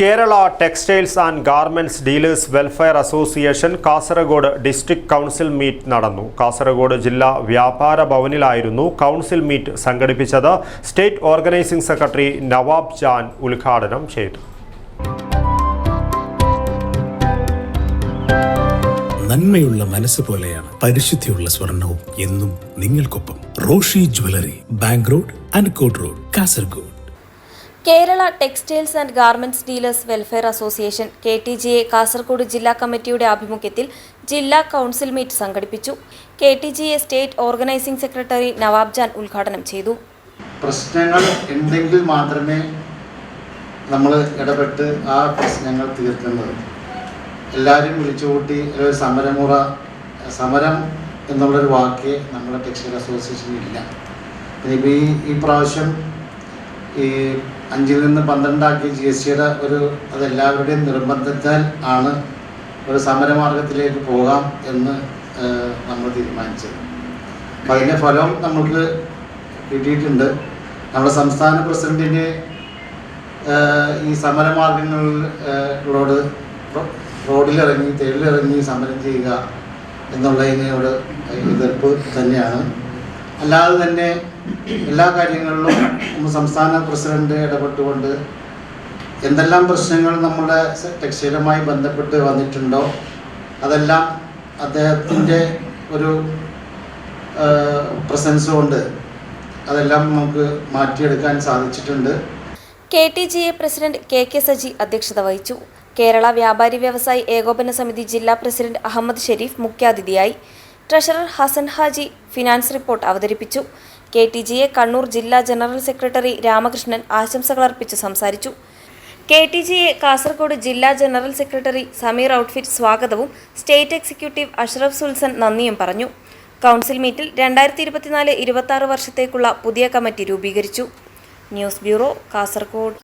Kerala textiles and garments dealers welfare association Kasaragod district council meet നടന്നു. കാസർഗോഡ് ജില്ലാ വ്യാപാര ഭവനിലായിരുന്നു കൗൺസിൽ മീറ്റ് സംഘടിപ്പിച്ചത്. State organising secretary Nawab Jan ഉദ്ഘാടനം ചെയ്തു. നന്മയുള്ള മനസ്സ് പോലെയാണ് പരിശുദ്ധിയുള്ള സ്വർണവും എന്നും നിങ്ങൾക്കൊപ്പം Roshi jewellery bank road അൻകോട്ട് road Kasaragod. Kerala textiles and garments dealers welfare association K T G A Kasaragod ജില്ലാ കമ്മിറ്റിയുടെ ആഭിമുഖ്യത്തിൽ ജില്ലാ കൗൺസിൽ മീറ്റ് സംഘടിപ്പിച്ചു. K T G A state organising secretary Nawab Jan ഉദ്ഘാടനം ചെയ്തു. പ്രശ്നങ്ങൾ ഉണ്ടെങ്കിൽ മാത്രമേ നമ്മൾ ഇടപെട്ട് ആ പ്രശ്നങ്ങൾ തീർക്കുന്നത്. എല്ലാവരും വിളിച്ചുകൂട്ടി സമരമുറ സമരം എന്നുള്ളൊരു വാക്ക് നമ്മുടെ ടെക്സ്റ്റൈൽ അസോസിയേഷനിൽ ഇല്ല ഈ ഈ പ്രാവശ്യം ഈ അഞ്ചിൽ നിന്ന് പന്ത്രണ്ടാക്കി ജി എസ് ടിയുടെ ഒരു അതെല്ലാവരുടെയും നിർബന്ധത്താൽ ആണ് ഒരു സമരമാർഗത്തിലേക്ക് പോകാം എന്ന് നമ്മൾ തീരുമാനിച്ചത്. അപ്പം അതിന്റെ ഫലം നമുക്ക് കിട്ടിയിട്ടുണ്ട്. നമ്മുടെ സംസ്ഥാന പ്രസിഡന്റിന്റെ ഈ ഈ സമരമാർഗങ്ങളോട് റോഡിലിറങ്ങി തെരുവിലിറങ്ങി സമരം ചെയ്യുക എന്നുള്ളതിനോട് എതിർപ്പ് തന്നെയാണ്. അല്ലാതെ തന്നെ എല്ലാ കാര്യങ്ങളിലും സംസ്ഥാന പ്രസിഡന്റ് ഇടപെട്ടുകൊണ്ട് എന്തെല്ലാം പ്രശ്നങ്ങൾ നമ്മുടെ ടെക്സ്റ്റൈലുമായി ബന്ധപ്പെട്ട് വന്നിട്ടുണ്ടോ അതെല്ലാം അദ്ദേഹത്തിന്റെ ഒരു പ്രസൻസ് കൊണ്ട് അതെല്ലാം നമുക്ക് മാറ്റിയെടുക്കാൻ സാധിച്ചിട്ടുണ്ട്. K T G A president K K Saji അധ്യക്ഷത വഹിച്ചു. കേരള വ്യാപാരി വ്യവസായി ഏകോപന സമിതി ജില്ലാ പ്രസിഡന്റ് അഹമ്മദ് ഷെരീഫ് മുഖ്യാതിഥിയായി. Treasurer Hasan Haji finance report അവതരിപ്പിച്ചു. കെ ടി ജിയെ കണ്ണൂർ ജില്ലാ ജനറൽ സെക്രട്ടറി രാമകൃഷ്ണൻ ആശംസകൾ അർപ്പിച്ചു സംസാരിച്ചു. കെ ടി ജിയെ കാസർഗോഡ് ജില്ലാ ജനറൽ സെക്രട്ടറി സമീർ ഔട്ട്ഫിറ്റ് സ്വാഗതവും സ്റ്റേറ്റ് എക്സിക്യൂട്ടീവ് അഷ്റഫ് സുൽസൻ നന്ദിയും പറഞ്ഞു. കൗൺസിൽ മീറ്റിൽ രണ്ടായിരത്തി ഇരുപത്തിനാല് ഇരുപത്തി വർഷത്തേക്കുള്ള പുതിയ കമ്മിറ്റി രൂപീകരിച്ചു. News bureau Kasaragod.